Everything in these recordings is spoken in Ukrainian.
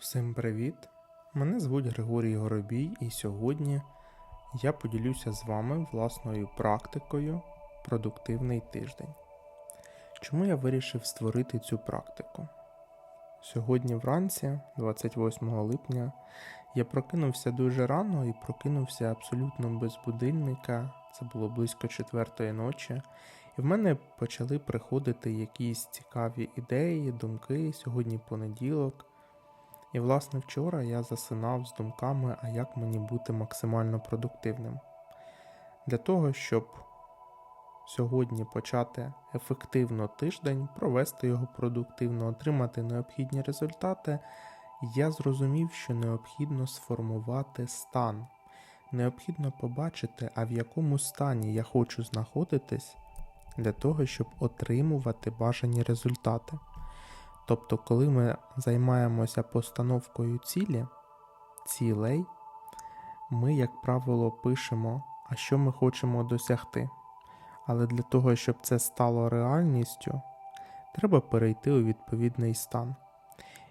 Всім привіт! Мене звуть Григорій Горобій, і сьогодні я поділюся з вами власною практикою Продуктивний тиждень. Чому я вирішив створити цю практику? Сьогодні вранці, 28 липня, я прокинувся дуже рано і прокинувся абсолютно без будильника. Це було близько четвертої ночі. І в мене почали приходити якісь цікаві ідеї, думки. Сьогодні понеділок. І, власне, вчора я засинав з думками, а як мені бути максимально продуктивним. Для того, щоб сьогодні почати ефективно тиждень, провести його продуктивно, отримати необхідні результати, я зрозумів, що необхідно сформувати стан. Необхідно побачити, а в якому стані я хочу знаходитись для того, щоб отримувати бажані результати. Тобто, коли ми займаємося постановкою цілі, цілей, ми, як правило, пишемо, а що ми хочемо досягти. Але для того, щоб це стало реальністю, треба перейти у відповідний стан.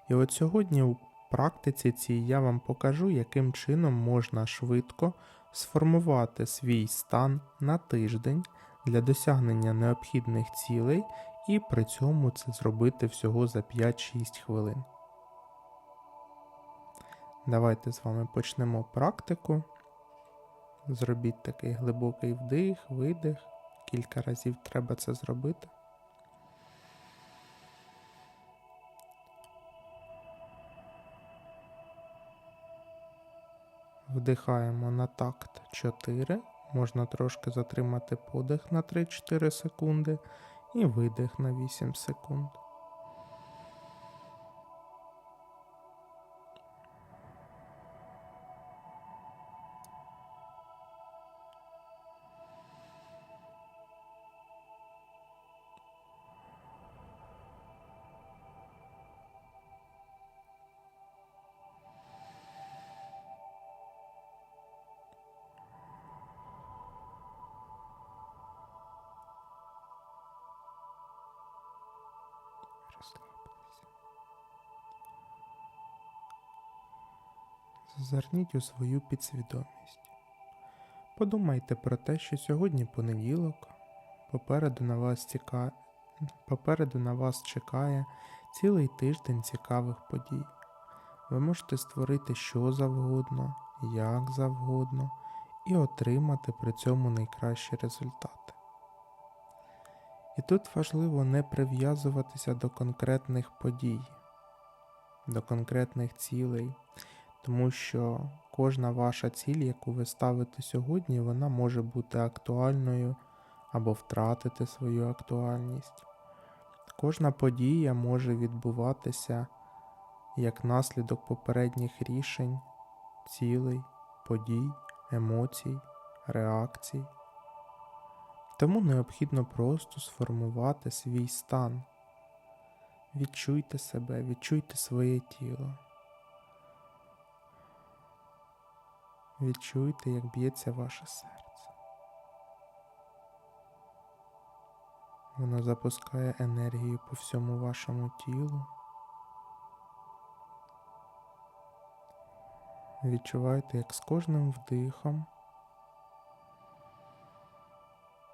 І от сьогодні у практиці цій я вам покажу, яким чином можна швидко сформувати свій стан на тиждень для досягнення необхідних цілей і при цьому це зробити всього за 5-6 хвилин. Давайте з вами почнемо практику. Зробіть такий глибокий вдих, видих. Кілька разів треба це зробити. Вдихаємо на такт 4. Можна трошки затримати подих на 3-4 секунди і видих на 8 секунд. Зазирніть у свою підсвідомість. Подумайте про те, що сьогодні понеділок, попереду на вас ціка... попереду на вас чекає цілий тиждень цікавих подій. Ви можете створити що завгодно, як завгодно, і отримати при цьому найкращі результати. І тут важливо не прив'язуватися до конкретних подій, до конкретних цілей, тому що кожна ваша ціль, яку ви ставите сьогодні, вона може бути актуальною або втратити свою актуальність. Кожна подія може відбуватися як наслідок попередніх рішень, цілей, подій, емоцій, реакцій. Тому необхідно просто сформувати свій стан. Відчуйте себе, відчуйте своє тіло. Відчуйте, як б'ється ваше серце. Воно запускає енергію по всьому вашому тілу. Відчувайте, як з кожним вдихом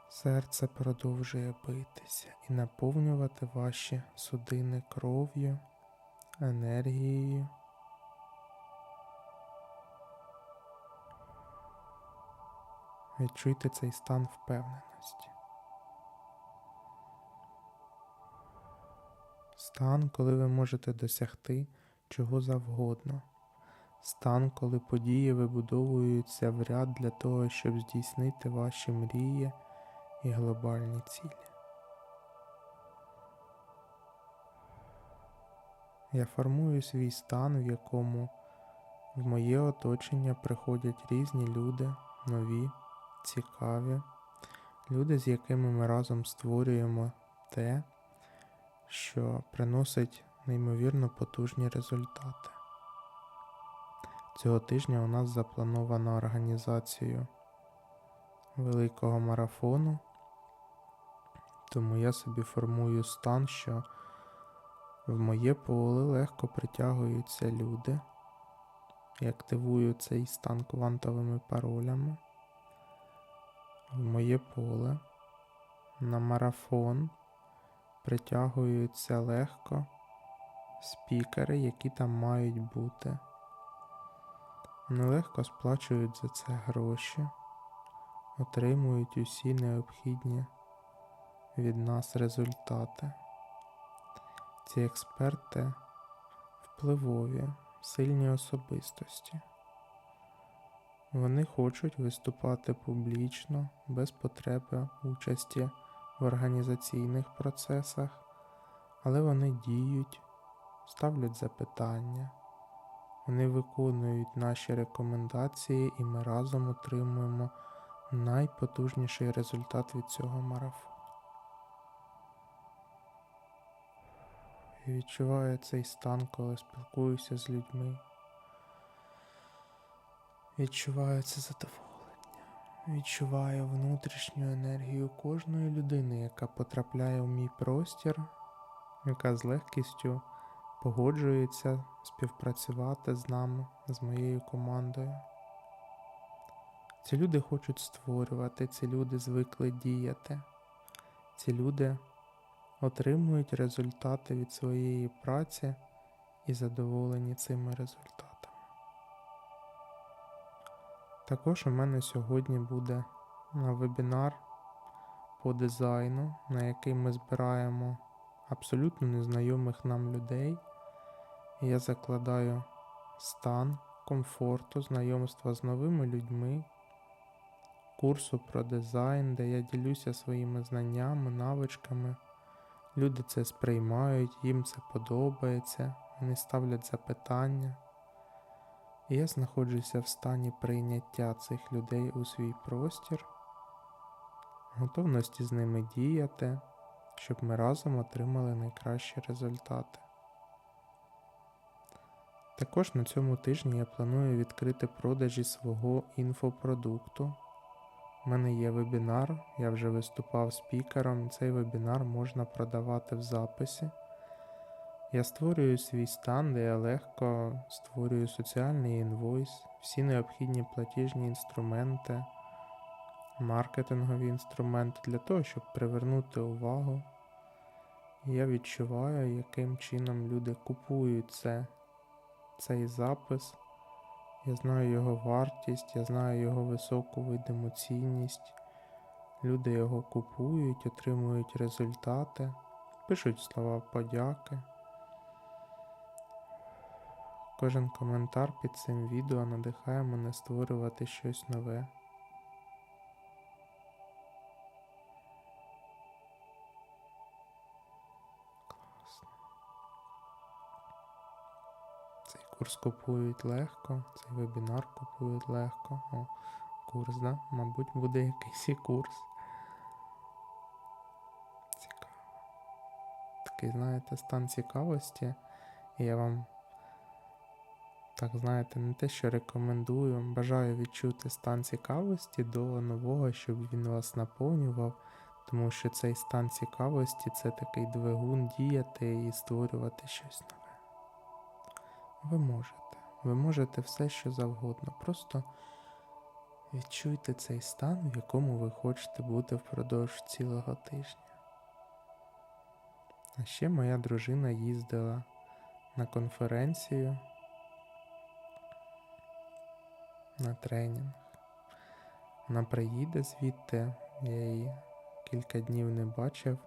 серце продовжує битися і наповнювати ваші судини кров'ю, енергією. Відчуйте цей стан впевненості. Стан, коли ви можете досягти чого завгодно. Стан, коли події вибудовуються в ряд для того, щоб здійснити ваші мрії і глобальні цілі. Я формую свій стан, в якому в моє оточення приходять різні люди, нові, цікаві, люди, з якими ми разом створюємо те, що приносить неймовірно потужні результати. Цього тижня у нас заплановано організацію великого марафону, тому я собі формую стан, що В моє поле легко притягуються люди і активую цей стан квантовими паролями. В моє поле на марафон притягуються легко спікери, які там мають бути. Вони легко сплачують за це гроші, отримують усі необхідні від нас результати. Ці експерти впливові, сильні особистості. Вони хочуть виступати публічно, без потреби участі в організаційних процесах, але вони діють, ставлять запитання, вони виконують наші рекомендації, і ми разом отримуємо найпотужніший результат від цього марафону. І відчуваю цей стан, коли спілкуюся з людьми. Відчуваю це задоволення. Відчуваю внутрішню енергію кожної людини, яка потрапляє в мій простір, яка з легкістю погоджується співпрацювати з нами, з моєю командою. Ці люди хочуть створювати, ці люди звикли діяти, ці люди отримують результати від своєї праці і задоволені цими результатами. Також у мене сьогодні буде вебінар по дизайну, на який ми збираємо абсолютно незнайомих нам людей. Я закладаю стан комфорту, знайомства з новими людьми, курсу про дизайн, де я ділюся своїми знаннями, навичками. Люди це сприймають, їм це подобається, вони ставлять запитання. Я знаходжуся в стані прийняття цих людей у свій простір, готовності з ними діяти, щоб ми разом отримали найкращі результати. Також на цьому тижні я планую відкрити продажі свого інфопродукту. У мене є вебінар, я вже виступав спікером, цей вебінар можна продавати в записі. Я створюю свій стан, де я легко створюю соціальний інвойс, всі необхідні платіжні інструменти, маркетингові інструменти для того, щоб привернути увагу. Я відчуваю, яким чином люди купують це, цей запис. Я знаю його вартість, я знаю його високу видиму цінність. Люди його купують, отримують результати, пишуть слова подяки. Кожен коментар під цим відео надихає мене створювати щось нове. Класно. Цей курс купують легко, цей вебінар купують легко. О, курс, да? Мабуть, буде якийсь і курс. Цікаво. Такий, знаєте, стан цікавості. І я вам так, знаєте, не те, що рекомендую, бажаю відчути стан цікавості до нового, щоб він вас наповнював, тому що цей стан цікавості це такий двигун діяти і створювати щось нове. Ви можете, ви можете все, що завгодно. Просто відчуйте цей стан, в якому ви хочете бути впродовж цілого тижня. А ще моя дружина їздила на конференцію на тренінг. Вона приїде звідти, я її кілька днів не бачив.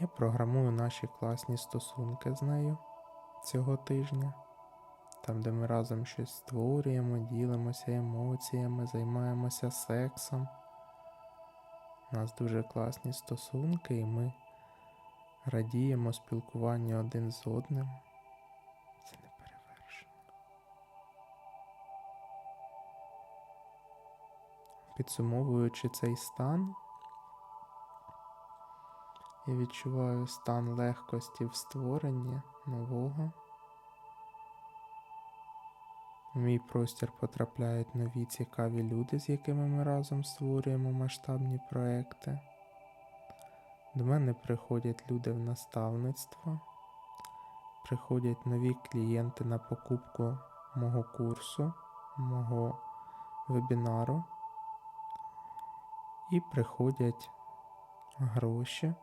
Я програмую наші класні стосунки з нею цього тижня, там, де ми разом щось створюємо, ділимося емоціями, займаємося сексом. У нас дуже класні стосунки, і ми радіємо спілкуванню один з одним. Підсумовуючи цей стан, я відчуваю стан легкості в створенні нового. В мій простір потрапляють нові цікаві люди, з якими ми разом створюємо масштабні проекти. До мене приходять люди в наставництво. приходять нові клієнти на покупку мого курсу, мого вебінару. І приходять гроші,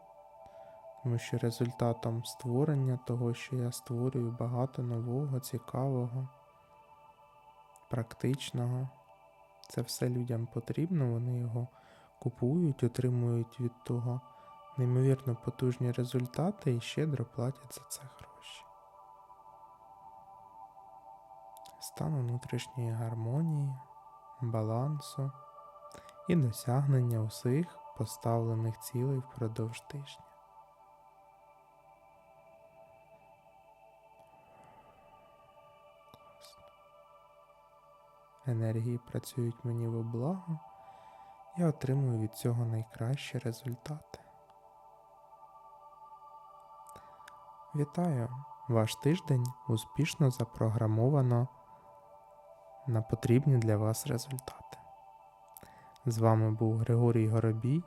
тому що результатом створення того, що я створюю багато нового, цікавого, практичного. Це все людям потрібно, вони його купують, отримують від того неймовірно потужні результати і щедро платять за це гроші. Стан внутрішньої гармонії, балансу і досягнення усіх поставлених цілей впродовж тижня. Енергії працюють мені во благо, я отримую від цього найкращі результати. Вітаю! Ваш тиждень успішно запрограмовано на потрібні для вас результати. З вами був Григорій Горобій.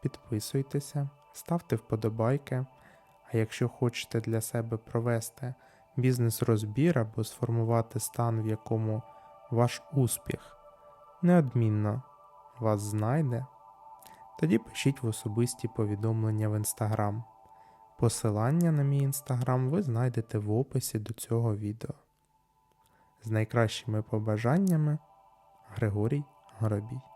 Підписуйтеся, ставте вподобайки. А якщо хочете для себе провести бізнес-розбір або сформувати стан, в якому ваш успіх неодмінно вас знайде, тоді пишіть в особисті повідомлення в інстаграм. Посилання на мій інстаграм ви знайдете в описі до цього відео. З найкращими побажаннями Григорій Горобій.